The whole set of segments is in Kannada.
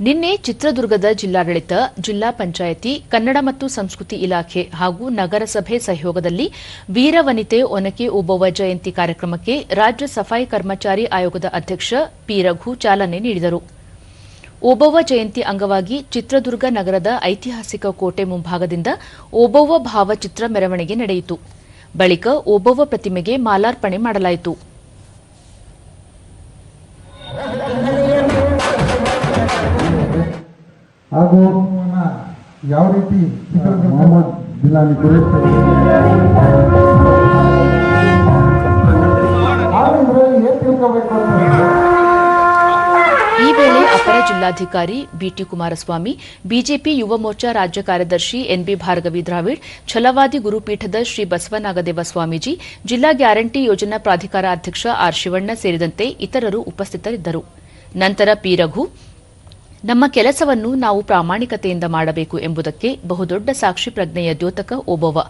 ನಿನ್ನೆ ಚಿತ್ರದುರ್ಗದ ಜಿಲ್ಲಾಡಳಿತ, ಜಿಲ್ಲಾ ಪಂಚಾಯಿತಿ, ಕನ್ನಡ ಮತ್ತು ಸಂಸ್ಕೃತಿ ಇಲಾಖೆ ಹಾಗೂ ನಗರಸಭೆ ಸಹಯೋಗದಲ್ಲಿ ವೀರವನಿತೆ ಒನಕೆ ಓಬವ್ವ ಜಯಂತಿ ಕಾರ್ಯಕ್ರಮಕ್ಕೆ ರಾಜ್ಯ ಸಫಾಯಿ ಕರ್ಮಚಾರಿ ಆಯೋಗದ ಅಧ್ಯಕ್ಷ ಪಿ ರಘು ಚಾಲನೆ ನೀಡಿದರು. ಓಬವ್ವ ಜಯಂತಿ ಅಂಗವಾಗಿ ಚಿತ್ರದುರ್ಗ ನಗರದ ಐತಿಹಾಸಿಕ ಕೋಟೆ ಮುಂಭಾಗದಿಂದ ಓಬವ್ವ ಭಾವಚಿತ್ರ ಮೆರವಣಿಗೆ ನಡೆಯಿತು. ಬಳಿಕ ಓಬವ್ವ ಪ್ರತಿಮೆಗೆ ಮಾಲಾರ್ಪಣೆ ಮಾಡಲಾಯಿತು. ಹಾಗೂ ಯಾವ ರೀತಿ ಮೊಹಮ್ಮದ್ ಬಿಲಾನಿ ಈ ವೇಳೆ ಅಪರ ಜಿಲ್ಲಾಧಿಕಾರಿ ಬಿಟಿ ಕುಮಾರಸ್ವಾಮಿ ಬಿಜೆಪಿ ಯುವ ಮೋರ್ಚಾ ರಾಜ್ಯ ಕಾರ್ಯದರ್ಶಿ ಎನ್ಬಿ ಭಾರ್ಗವಿ ದ್ರಾವಿಡ್ ಛಲವಾದಿ ಗುರುಪೀಠದ ಶ್ರೀ ಬಸವನಾಗದೇವ ಸ್ವಾಮೀಜಿ ಜಿಲ್ಲಾ ಗ್ಯಾರಂಟಿ ಯೋಜನಾ ಪ್ರಾಧಿಕಾರ ಅಧ್ಯಕ್ಷ ಆರ್ ಶಿವಣ್ಣ ಸೇರಿದಂತೆ ಇತರರು ಉಪಸ್ಥಿತರಿದ್ದರು. ನಂತರ ಪಿ ರಘು ನಮ್ಮ ಕೆಲಸವನ್ನು ನಾವು ಪ್ರಾಮಾಣಿಕತೆಯಿಂದ ಮಾಡಬೇಕು ಎಂಬುದಕ್ಕೆ ಬಹುದೊಡ್ಡ ಸಾಕ್ಷಿ ಪ್ರಜ್ಞೆಯ ದ್ಯೋತಕ ಓಬವ್ವ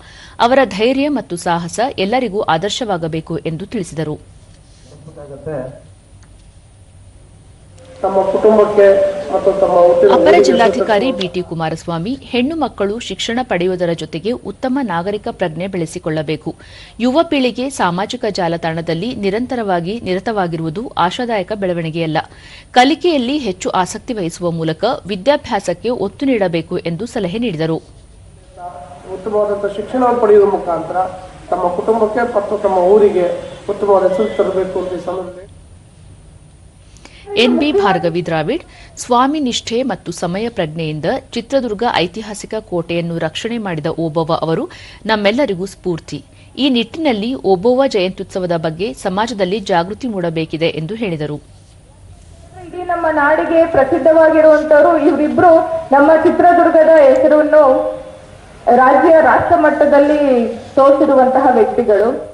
ಅವರ ಧೈರ್ಯ ಮತ್ತು ಸಾಹಸ ಎಲ್ಲರಿಗೂ ಆದರ್ಶವಾಗಬೇಕು ಎಂದು ತಿಳಿಸಿದರು. ತಮ್ಮ ಕುಟುಂಬಕ್ಕೆ ಅಪರ ಜಿಲ್ಲಾಧಿಕಾರಿ ಬಿಟಿ ಕುಮಾರಸ್ವಾಮಿ ಹೆಣ್ಣು ಮಕ್ಕಳು ಶಿಕ್ಷಣ ಪಡೆಯುವುದರ ಜೊತೆಗೆ ಉತ್ತಮ ನಾಗರಿಕ ಪ್ರಜ್ಞೆ ಬೆಳೆಸಿಕೊಳ್ಳಬೇಕು. ಯುವ ಪೀಳಿಗೆ ಸಾಮಾಜಿಕ ಜಾಲತಾಣದಲ್ಲಿ ನಿರಂತರವಾಗಿ ನಿರತವಾಗಿರುವುದು ಆಶಾದಾಯಕ ಬೆಳವಣಿಗೆಯಲ್ಲ. ಕಲಿಕೆಯಲ್ಲಿ ಹೆಚ್ಚು ಆಸಕ್ತಿ ವಹಿಸುವ ಮೂಲಕ ವಿದ್ಯಾಭ್ಯಾಸಕ್ಕೆ ಒತ್ತು ನೀಡಬೇಕು ಎಂದು ಸಲಹೆ ನೀಡಿದರು. ಉತ್ತಮವಾದಂತಹ ಶಿಕ್ಷಣವನ್ನು ಪಡೆಯುವ ಮುಖಾಂತರ ತಮ್ಮ ಕುಟುಂಬಕ್ಕೆ ಮತ್ತು ತಮ್ಮ ಊರಿಗೆ ಉತ್ತಮವಾದ ಹೆಸರು ತರಬೇಕು ಎನ್ಬಿ ಭಾರ್ಗವಿ ದ್ರಾವಿಡ್, ಸ್ವಾಮಿ ನಿಷ್ಠೆ ಮತ್ತು ಸಮಯ ಪ್ರಜ್ಞೆಯಿಂದ ಚಿತ್ರದುರ್ಗ ಐತಿಹಾಸಿಕ ಕೋಟೆಯನ್ನು ರಕ್ಷಣೆ ಮಾಡಿದ ಓಬವ್ವ ಅವರು ನಮ್ಮೆಲ್ಲರಿಗೂ ಸ್ಫೂರ್ತಿ. ಈ ನಿಟ್ಟಿನಲ್ಲಿ ಓಬವ್ವ ಜಯಂತ್ಯುತ್ಸವದ ಬಗ್ಗೆ ಸಮಾಜದಲ್ಲಿ ಜಾಗೃತಿ ಮೂಡಬೇಕಿದೆ ಎಂದು ಹೇಳಿದರು. ಇಡೀ ನಮ್ಮ ನಾಡಿಗೆ ಪ್ರಸಿದ್ಧವಾಗಿರುವಂತವರು ಇವರಿಬ್ರು ನಮ್ಮ ಚಿತ್ರದುರ್ಗದ ಹೆಸರನ್ನು ರಾಜ್ಯ ರಾಷ್ಟ್ರ ಮಟ್ಟದಲ್ಲಿ ತೋರಿಸಿರುವಂತಹ ವ್ಯಕ್ತಿಗಳು.